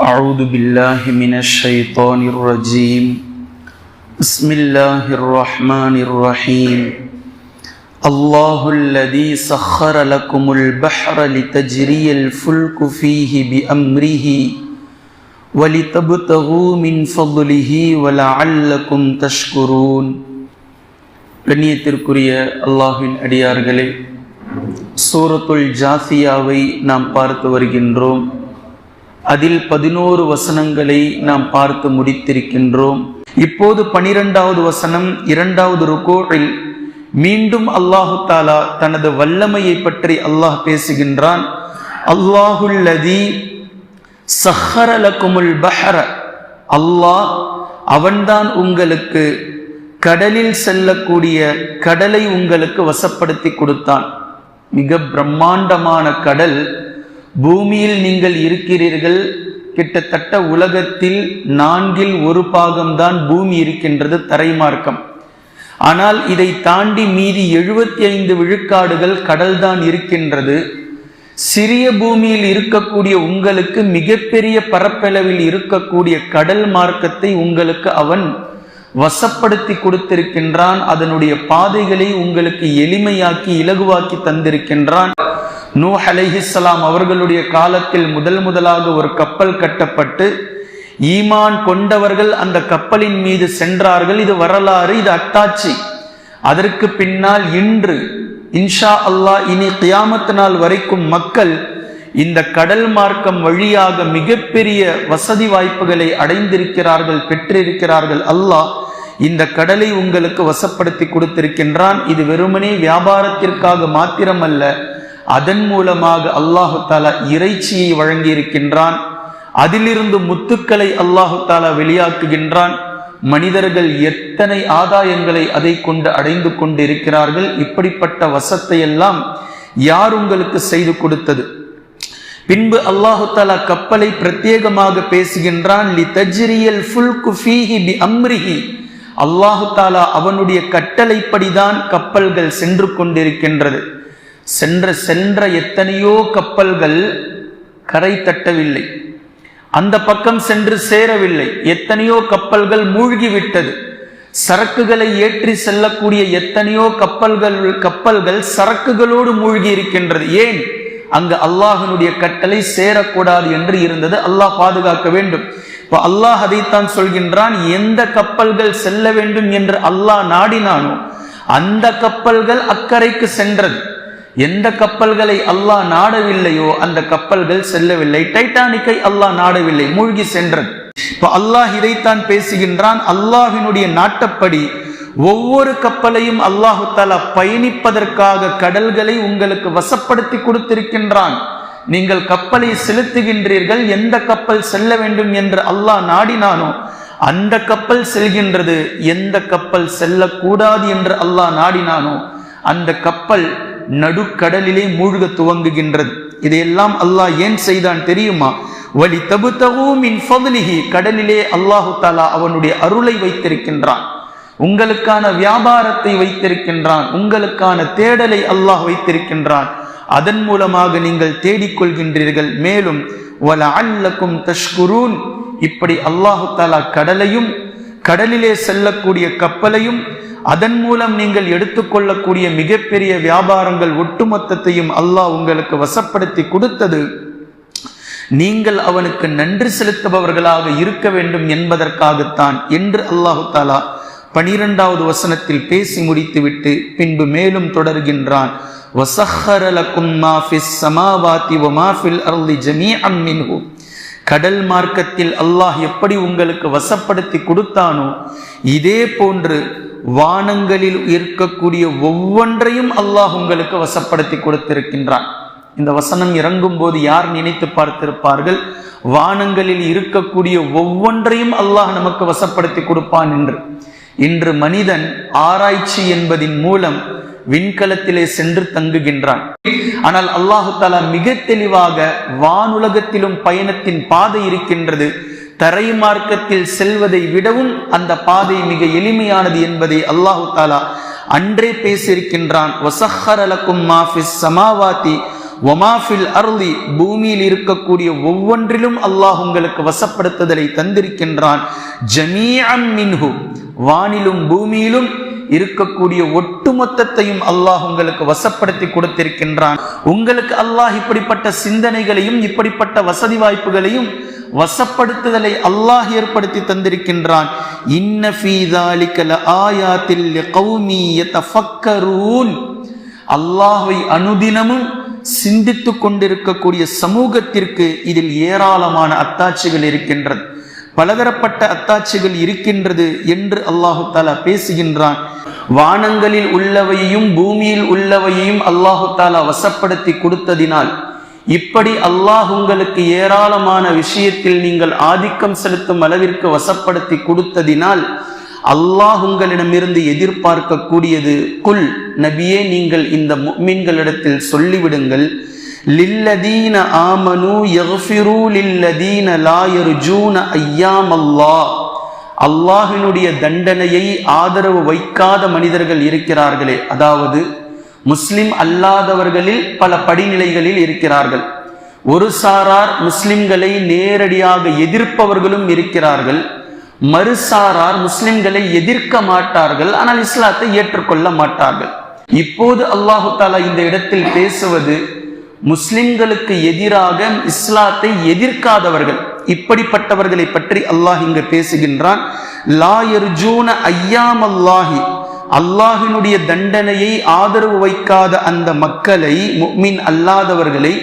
أعوذ بالله من الشيطان الرجيم بسم الله الرحمن الرحيم الله الذي سخر لكم البحر لتجري الفلك فيه بأمره ولتبتغوا من فضله ولعلكم تشكرون கண்ணியத்திற்குரிய அல்லாஹின் அடியார்களே சூரத்துல் ஜாசியாவை நாம் பார்த்து வருகின்றோம் அதில் பதினோரு வசனங்களை நாம் பார்த்து முடித்திருக்கின்றோம். இப்போது பனிரெண்டாவது வசனம் இரண்டாவது ருகோவில் மீண்டும் அல்லாஹு தாலா தனது வல்லமையை பற்றி அல்லாஹ் பேசுகின்றான். அல்லாஹுல்லதி சஹரலகுமுல் பஹர. அல்லாஹ் அவன்தான் உங்களுக்கு கடலில் செல்லக்கூடிய கடலை உங்களுக்கு வசப்படுத்தி கொடுத்தான். மிக பிரம்மாண்டமான கடல் பூமியில் நீங்கள் இருக்கிறீர்கள். கிட்டத்தட்ட உலகத்தில் நான்கில் ஒரு பாகம்தான் பூமி இருக்கின்றது தரைமார்க்கம். ஆனால் இதை தாண்டி மீதி எழுபத்தி ஐந்து விழுக்காடுகள் கடல்தான் இருக்கின்றது. சிறிய பூமியில் இருக்கக்கூடிய உங்களுக்கு மிகப்பெரிய பரப்பளவில் இருக்கக்கூடிய கடல் மார்க்கத்தை உங்களுக்கு அவன் வசப்படுத்தி கொடுத்திருக்கின்றான். அதனுடைய பாதைகளை உங்களுக்கு எளிமையாக்கி இலகுவாக்கி தந்திருக்கின்றான். நூ அலைஹிஸ்லாம் அவர்களுடைய காலத்தில் முதல் முதலாக ஒரு கப்பல் கட்டப்பட்டு ஈமான் கொண்டவர்கள் அந்த கப்பலின் மீது சென்றார்கள். இது வரலாறு இது அத்தாட்சி அதற்கு பின்னால் இன்று இன்ஷா அல்லாஹ் இனி கியாமத்து நாள் வரைக்கும் மக்கள் இந்த கடல் மார்க்கம் வழியாக மிகப்பெரிய வசதி வாய்ப்புகளை அடைந்திருக்கிறார்கள் பெற்றிருக்கிறார்கள். அல்லாஹ் இந்த கடலை உங்களுக்கு வசப்படுத்தி கொடுத்திருக்கின்றான். இது வெறுமனே வியாபாரத்திற்காக மாத்திரமல்ல அதன் மூலமாக அல்லாஹு தாலா இறைச்சியை வழங்கியிருக்கின்றான். அதிலிருந்து முத்துக்களை அல்லாஹு தாலா வெளியாக்குகின்றான். மனிதர்கள் எத்தனை ஆதாயங்களை அதை கொண்டு அடைந்து கொண்டிருக்கிறார்கள்? இப்படிப்பட்ட வசத்தை எல்லாம் யார் உங்களுக்கு செய்து கொடுத்தது? பின்பு அல்லாஹு தாலா கப்பலை பிரத்யேகமாக பேசுகின்றான். ஃபுல் அம்ரிஹி அல்லாஹு தாலா அவனுடைய கட்டளைப்படிதான் கப்பல்கள் சென்று கொண்டிருக்கின்றது. சென்ற சென்ற எத்தனையோ கப்பல்கள் கரை தட்டவில்லை. அந்த பக்கம் சென்று சேரவில்லை. எத்தனையோ கப்பல்கள் மூழ்கிவிட்டது. சரக்குகளை ஏற்றி செல்லக்கூடிய எத்தனையோ கப்பல்கள் கப்பல்கள் சரக்குகளோடு மூழ்கி இருக்கின்றது ஏன்? அங்கு அல்லாஹனுடைய கட்டளை சேரக்கூடாது என்று இருந்தது. அல்லாஹ் பாதுகாக்க வேண்டும். இப்போ அல்லாஹ் அதைத்தான் சொல்கின்றான் எந்த கப்பல்கள் செல்ல வேண்டும் என்று அல்லாஹ் நாடினானோ அந்த கப்பல்கள் அக்கறைக்கு சென்றது. எந்த கப்பல்களை அல்லாஹ் நாடவில்லையோ அந்த கப்பல்கள் செல்லவில்லை. டைட்டானிக்கை அல்லாஹ் நாடவில்லை. மூழ்கி சென்றது. இப்போ அல்லாஹ் இதைத்தான் பேசுகின்றான். அல்லாஹினுடைய நாட்டப்படி ஒவ்வொரு கப்பலையும் அல்லாஹு தாலா பயணிப்பதற்காக கடல்களை உங்களுக்கு வசப்படுத்தி கொடுத்திருக்கின்றான். நீங்கள் கப்பலை செலுத்துகின்றீர்கள். எந்த கப்பல் செல்ல வேண்டும் என்று அல்லாஹ் நாடினானோ அந்த கப்பல் செல்கின்றது. எந்த கப்பல் செல்லக்கூடாது என்று அல்லாஹ் நாடினானோ அந்த கப்பல் நடுக்கடலிலே மூழ்க துவங்குகின்றது. இதையெல்லாம் அல்லாஹ் ஏன் செய்தான் தெரியுமா? வலி தபுத்தவும் இன் ஃபதுலிஹி. கடலிலே அல்லாஹு தாலா அவனுடைய அருளை வைத்திருக்கின்றான். உங்களுக்கான வியாபாரத்தை வைத்திருக்கின்றான். உங்களுக்கான தேடலை அல்லாஹ் வைத்திருக்கின்றான். அதன் மூலமாக நீங்கள் தேடிக்கொள்கின்றீர்கள். மேலும் வல அல்லக்கும் தஷ்குரூன். இப்படி அல்லாஹு தாலா கடலையும் கடலிலே செல்லக்கூடிய கப்பலையும் அதன் மூலம் நீங்கள் எடுத்துக்கொள்ளக்கூடிய மிகப்பெரிய வியாபாரங்கள் ஒட்டுமொத்தத்தையும் அல்லாஹ் உங்களுக்கு வசப்படுத்தி கொடுத்தது. நீங்கள் அவனுக்கு நன்றி செலுத்துபவர்களாக இருக்க வேண்டும் என்பதற்காகத்தான் என்று அல்லாஹு தாலா பனிரெண்டாவது வசனத்தில் பேசி முடித்துவிட்டு பின்பு மேலும் தொடர்கின்றான். கடல் மார்க்கத்தில் அல்லாஹ் எப்படி உங்களுக்கு வசப்படுத்தி கொடுத்தானோ இதே போன்று வானங்களில் இருக்கக்கூடிய ஒவ்வொன்றையும் அல்லாஹ் உங்களுக்கு வசப்படுத்தி கொடுத்திருக்கின்றான். இந்த வசனம் இறங்கும் போது யார் நினைத்து பார்த்திருப்பார்கள்? வானங்களில் இருக்கக்கூடிய ஒவ்வொன்றையும் அல்லாஹ் நமக்கு வசப்படுத்தி கொடுப்பான் என்று. இன்று மனிதன் ஆராய்ச்சி என்பதின் மூலம் விண்கலத்திலே சென்று தங்குகின்றான். ஆனால் அல்லாஹு தாலா மிக தெளிவாக வானுலகத்திலும் பயணத்தின் பாதை இருக்கின்றது. தரை மார்க்கத்தில் செல்வதை விடவும் அந்த பாதை மிக எளிமையானது என்பதை அல்லாஹு தாலா அன்றே பேசியிருக்கின்றான். சமாவாத்தி ஒமாஃபில் அருளி பூமியில் இருக்கக்கூடிய ஒவ்வொன்றிலும் அல்லாஹ் உங்களுக்கு வசப்படுத்துதலை தந்திருக்கின்றான். ஜமீஅம் மின்ஹு வானிலும் பூமியிலும் இருக்கக்கூடிய ஒட்டுமொத்தத்தையும் அல்லாஹ் உங்களுக்கு வசப்படுத்தி கொடுத்திருக்கின்றான். உங்களுக்கு அல்லாஹ் இப்படிப்பட்ட சிந்தனைகளையும் இப்படிப்பட்ட வசதி வாய்ப்புகளையும் வசப்படுத்துதலை அல்லாஹ் ஏற்படுத்தி தந்திருக்கின்றான். அல்லாஹை அனுதினமும் சிந்தித்து கொண்டிருக்கக்கூடிய சமூகத்திற்கு இதில் ஏராளமான அத்தாட்சிகள் இருக்கின்றது. பலதரப்பட்ட அத்தாட்சிகள் இருக்கின்றது என்று அல்லாஹு தாலா பேசுகின்றான். வானங்களில் உள்ளவையும் பூமியில் உள்ளவையும் அல்லாஹு தாலா வசப்படுத்தி கொடுத்ததினால் இப்படி அல்லாஹ் உங்களுக்கு ஏராளமான விஷயத்தில் நீங்கள் ஆதிக்கம் செலுத்தும் அளவிற்கு வசப்படுத்தி கொடுத்ததினால் அல்லாஹ் உங்களிடமிருந்து எதிர்பார்க்கக்கூடியது குல் நபியே நீங்கள் இந்த மீன்களிடத்தில் சொல்லிவிடுங்கள் லில்லதீன ஆமனு யஃபிரு லில்லதீன லா ஜூன ஐயாம் அல்லாஹ் அல்லாஹினுடைய தண்டனையை ஆதரவு வைக்காத மனிதர்கள் இருக்கிறார்களே. அதாவது முஸ்லிம் அல்லாதவர்களில் பல படிநிலைகளில் இருக்கிறார்கள். ஒரு சாரார் முஸ்லிம்களை நேரடியாக எதிர்ப்பவர்களும் இருக்கிறார்கள். மறுசாரார் முஸ்லிம்களை எதிர்க்க மாட்டார்கள் ஆனால் இஸ்லாத்தை ஏற்றுக்கொள்ள மாட்டார்கள். இப்போது அல்லாஹு தாலா இந்த இடத்தில் பேசுவது முஸ்லிம்களுக்கு எதிராக இஸ்லாத்தை எதிர்க்காதவர்கள் இப்படிப்பட்டவர்களை பற்றி அல்லாஹ் இங்கு பேசுகின்றான். லாயர்ஜூன ஐயாம் அல்லாஹி அல்லாஹினுடைய தண்டனையை ஆதரவு வைக்காத அந்த மக்களை முக்மின் அல்லாதவர்களை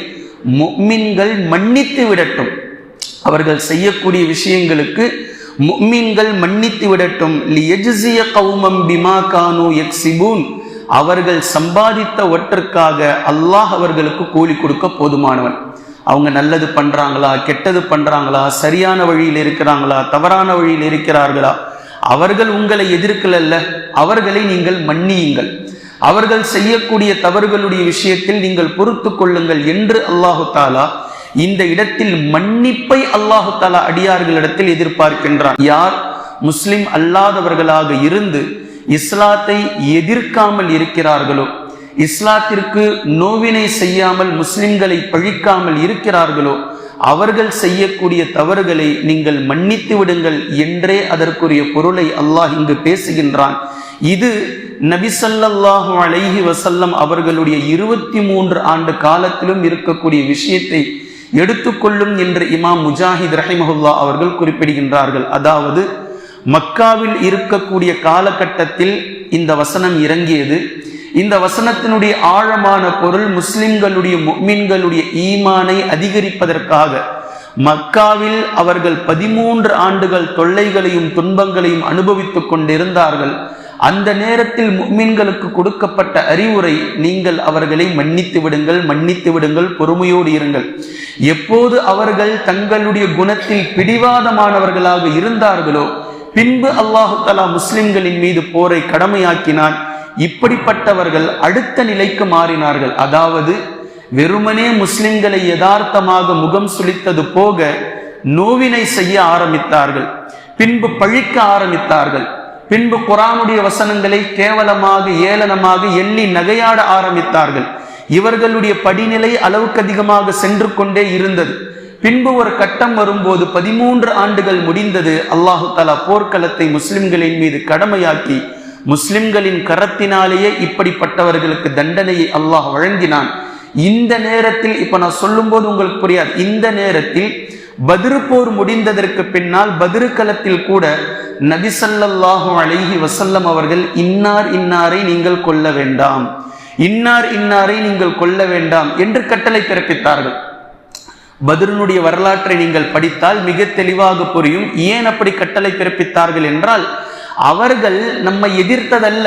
முக்மின்கள் மன்னித்து விடட்டும். அவர்கள் செய்யக்கூடிய விஷயங்களுக்கு முக்மீன்கள் மன்னித்து விடட்டும். லியஜ்சிய கௌமம் பிமா கானு எக்ஸிபூன் அவர்கள் சம்பாதித்த ஒற்றுக்காக அல்லாஹ் அவர்களுக்கு கூலி கொடுக்க போதுமானவன். அவங்க நல்லது பண்றாங்களா கெட்டது பண்றாங்களா சரியான வழியில் இருக்கிறாங்களா தவறான வழியில் இருக்கிறார்களா? அவர்கள் உங்களை எதிர்க்கலல்ல. அவர்களை நீங்கள் மன்னியுங்கள். அவர்கள் செய்யக்கூடிய தவறுகளுடைய விஷயத்தில் நீங்கள் பொறுத்து கொள்ளுங்கள் என்று அல்லாஹு தாலா இந்த இடத்தில் மன்னிப்பை அல்லாஹு தாலா அடியார்களிடத்தில் எதிர்பார்க்கின்றான். யார்? முஸ்லிம் அல்லாதவர்களாக இருந்து இஸ்லாத்தை எதிர்க்காமல் இருக்கிறார்களோ இஸ்லாத்திற்கு நோவினை செய்யாமல் முஸ்லிம்களை பழிக்காமல் இருக்கிறார்களோ அவர்கள் செய்யக்கூடிய தவறுகளை நீங்கள் மன்னித்து விடுங்கள் என்றே அதற்குரிய பொருளை அல்லாஹ் இங்கு பேசுகின்றான். இது நபிசல்லாஹு அலைஹி வசல்லம் அவர்களுடைய இருபத்தி மூன்று ஆண்டு காலத்திலும் இருக்கக்கூடிய விஷயத்தை எடுத்துக்கொள்ளும் என்று இமாம் முஜாஹித் ரஹிமஹுல்லா அவர்கள் குறிப்பிடுகின்றார்கள். அதாவது மக்காவில் இருக்கக்கூடிய காலகட்டத்தில் இந்த வசனம் இறங்கியது. இந்த வசனத்தினுடைய ஆழமான பொருள் முஸ்லிம்களுடைய முக்மின்களுடைய ஈமானை அதிகரிப்பதற்காக. மக்காவில் அவர்கள் பதிமூன்று ஆண்டுகள் தொல்லைகளையும் துன்பங்களையும் அனுபவித்துக் கொண்டிருந்தார்கள். அந்த நேரத்தில் மீன்களுக்கு கொடுக்கப்பட்ட அறிவுரை நீங்கள் அவர்களை மன்னித்து விடுங்கள் மன்னித்து விடுங்கள் பொறுமையோடு இருங்கள். எப்போது அவர்கள் தங்களுடைய குணத்தில் பிடிவாதமானவர்களாக இருந்தார்களோ பின்பு அல்லாஹு தலா முஸ்லிம்களின் மீது போரை கடமையாக்கினான். இப்படிப்பட்டவர்கள் அடுத்த நிலைக்கு மாறினார்கள். அதாவது வெறுமனே முஸ்லிம்களை யதார்த்தமாக முகம் சுளித்தது போக நோவினை செய்ய ஆரம்பித்தார்கள். பின்பு பழிக்க ஆரம்பித்தார்கள். பின்பு குரானுடைய வசனங்களை கேவலமாக ஏளனமாக எண்ணி நகையாட ஆரம்பித்தார்கள். இவர்களுடைய படிநிலை அளவுக்கு அதிகமாக சென்று கொண்டே இருந்தது. பின்பு ஒரு கட்டம் வரும்போது பதிமூன்று ஆண்டுகள் முடிந்தது. அல்லாஹு தலா போர்க்களத்தை முஸ்லிம்களின் மீது கடமையாக்கி முஸ்லிம்களின் கரத்தினாலேயே இப்படிப்பட்டவர்களுக்கு தண்டனையை அல்லாஹ் வழங்கினான். இந்த நேரத்தில் இப்ப நான் சொல்லும்போது உங்களுக்கு புரியாது. இந்த நேரத்தில் பதிருப்போர் முடிந்ததற்கு பின்னால் பதிருக்களத்தில் கூட நபிசல்லாஹு அழகி வசல்லம் அவர்கள் இன்னார் இன்னாரை நீங்கள் கொல்ல வேண்டாம் இன்னார் இன்னாரை நீங்கள் கொல்ல வேண்டாம் என்று கட்டளை பிறப்பித்தார்கள். பதிரனுடைய வரலாற்றை நீங்கள் படித்தால் மிக தெளிவாக புரியும். ஏன் அப்படி கட்டளை பிறப்பித்தார்கள் என்றால் அவர்கள் நம்மை எதிர்த்ததல்ல.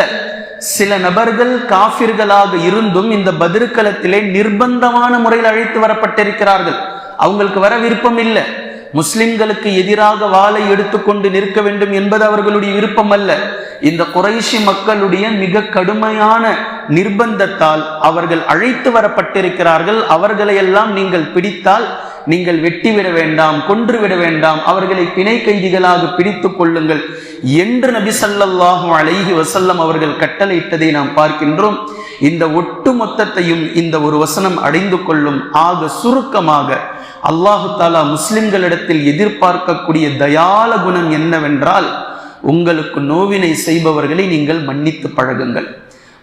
சில நபர்கள் காபிர்களாக இருந்தும் இந்த பதிர்களத்திலே நிர்பந்தமான முறையில் அழைத்து வரப்பட்டிருக்கிறார்கள். அவங்களுக்கு வர விருப்பம் இல்லை. முஸ்லிம்களுக்கு எதிராக வாளை எடுத்துக்கொண்டு நிற்க வேண்டும் என்பது அவர்களுடைய விருப்பம் அல்ல. இந்த குறைஷி மக்களுடைய மிக கடுமையான நிர்பந்தத்தால் அவர்கள் அழைத்து வரப்பட்டிருக்கிறார்கள். அவர்களை எல்லாம் நீங்கள் பிடித்தால் நீங்கள் வெட்டிவிட வேண்டாம் கொன்று விட வேண்டாம். அவர்களை பிணை கைதிகளாக பிடித்துக் கொள்ளுங்கள். என்று நபி சல்லாஹு அலைஹி வசல்லம் அவர்கள் கட்டளையிட்டதை நாம் பார்க்கின்றோம். இந்த ஒட்டு மொத்தத்தையும் இந்த ஒரு வசனம் அடைந்து கொள்ளும் ஆக சுருக்கமாக அல்லாஹு தாலா முஸ்லிம்களிடத்தில் எதிர்பார்க்கக்கூடிய தயால குணம் என்னவென்றால் உங்களுக்கு நோவினை செய்பவர்களை நீங்கள் மன்னித்து பழகுங்கள்.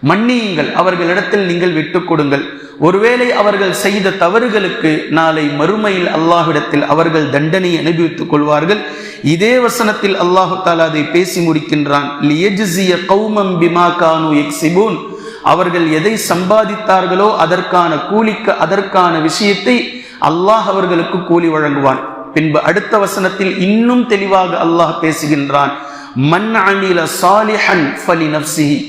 மன்னியுங்கள் அவர்களிடத்தில் நீங்கள் விட்டு கொடுங்கள். ஒருவேளை அவர்கள் செய்த தவறுகளுக்கு நாளை மறுமையில் அல்லாஹிடத்தில் அவர்கள் தண்டனை அனுபவித்துக் கொள்வார்கள். இதே வசனத்தில் அல்லாஹு தாலா அதை பேசி முடிக்கின்றான். அவர்கள் எதை சம்பாதித்தார்களோ அதற்கான கூலிக்கு அதற்கான விஷயத்தை அல்லாஹ் அவர்களுக்கு கூலி வழங்குவான். பின்பு அடுத்த வசனத்தில் இன்னும் தெளிவாக அல்லாஹ் பேசுகின்றான். மன் அமில சாலிஹன் ஃபலி நப்சிஹி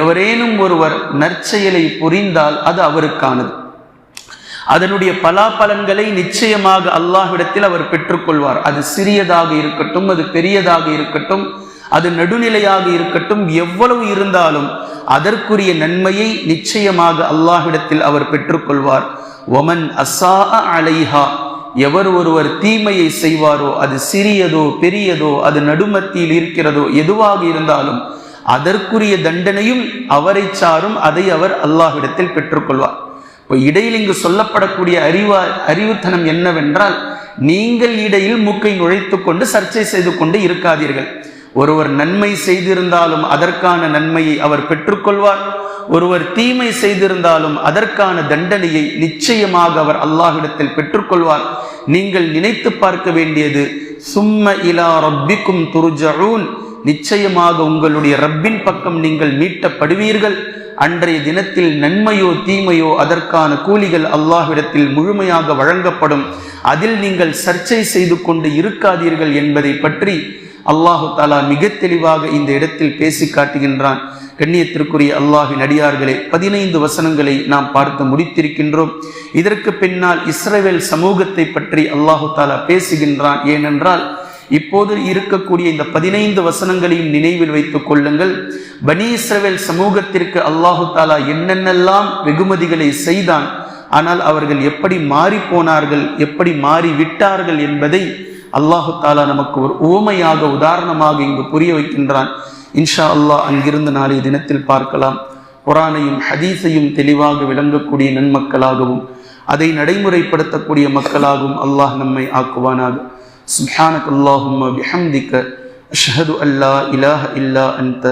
எவரேனும் ஒருவர் நற்செயலை புரிந்தால் அது அவருக்கானது. அதனுடைய பலாபலன்களை நிச்சயமாக அல்லாஹ்விடத்தில் அவர் பெற்றுக்கொள்வார். அது சிறியதாக இருக்கட்டும் அது பெரியதாக இருக்கட்டும் அது நடுநிலையாக இருக்கட்டும் எவ்வளவு இருந்தாலும் அதற்குரிய நன்மையை நிச்சயமாக அல்லாஹ்விடத்தில் அவர் பெற்றுக்கொள்வார். ஒமன் அசா அலைஹா எவர் ஒருவர் தீமையை செய்வாரோ அது சிறியதோ பெரியதோ அது நடுமத்தியில் இருக்கிறதோ எதுவாக இருந்தாலும் அதற்குரிய தண்டனையும் அவரை சாரும் அதை அவர் அல்லாஹ்விடத்தில் பெற்றுக்கொள்வார். இப்போ இடையில் இங்கு சொல்லப்படக்கூடிய அறிவா அறிவுத்தனம் என்னவென்றால் நீங்கள் இடையில் மூக்கை நுழைத்து கொண்டு சர்ச்சை செய்து கொண்டு இருக்காதீர்கள். ஒருவர் நன்மை செய்திருந்தாலும் அதற்கான நன்மையை அவர் பெற்றுக்கொள்வார். ஒருவர் தீமை செய்திருந்தாலும் அதற்கான தண்டனையை நிச்சயமாக அவர் அல்லாஹிடத்தில் பெற்றுக்கொள்வார். நீங்கள் நினைத்து பார்க்க வேண்டியது சும்ம இலா ரப்பிக்கும் துருஜூன் நிச்சயமாக உங்களுடைய ரப்பின் பக்கம் நீங்கள் மீட்டப்படுவீர்கள். அன்றைய தினத்தில் நன்மையோ தீமையோ அதற்கான கூலிகள் அல்லாஹ்விடத்தில் முழுமையாக வழங்கப்படும். அதில் நீங்கள் சர்ச்சை செய்து கொண்டு இருக்காதீர்கள் என்பதை பற்றி அல்லாஹு தாலா மிக தெளிவாக இந்த இடத்தில் பேசி காட்டுகின்றான். கண்ணியத்திற்குரிய அல்லாஹின் அடியார்களே பதினைந்து வசனங்களை நாம் பார்த்து முடித்திருக்கின்றோம். இதற்கு பின்னால் இஸ்ரேவேல் சமூகத்தை பற்றி அல்லாஹு தாலா பேசுகின்றான். ஏனென்றால் இப்போது இருக்கக்கூடிய இந்த பதினைந்து வசனங்களையும் நினைவில் வைத்துக் கொள்ளுங்கள். பனி இஸ்ரவேல் சமூகத்திற்கு அல்லாஹு தாலா என்னென்னலாம் வெகுமதிகளை செய்தான் ஆனால் அவர்கள் எப்படி மாறி போனார்கள் எப்படி மாறி விட்டார்கள் என்பதை அல்லாஹு தாலா நமக்கு ஒரு ஊமையாக உதாரணமாக இங்கு புரிய வைக்கின்றான். இன்ஷா அல்லாஹ் அங்கிருந்து நாளைய தினத்தில் பார்க்கலாம். குரானையும் ஹதீஸையும் தெளிவாக விளங்கக்கூடிய நன்மக்களாகவும் அதை நடைமுறைப்படுத்தக்கூடிய மக்களாகவும் அல்லாஹ் நம்மை ஆக்குவானாக. சுஹானக் அல்லாஹும் பிஹம்திக்க அஷ்ஹது அல்லா இலாஹ இல்லா அந்த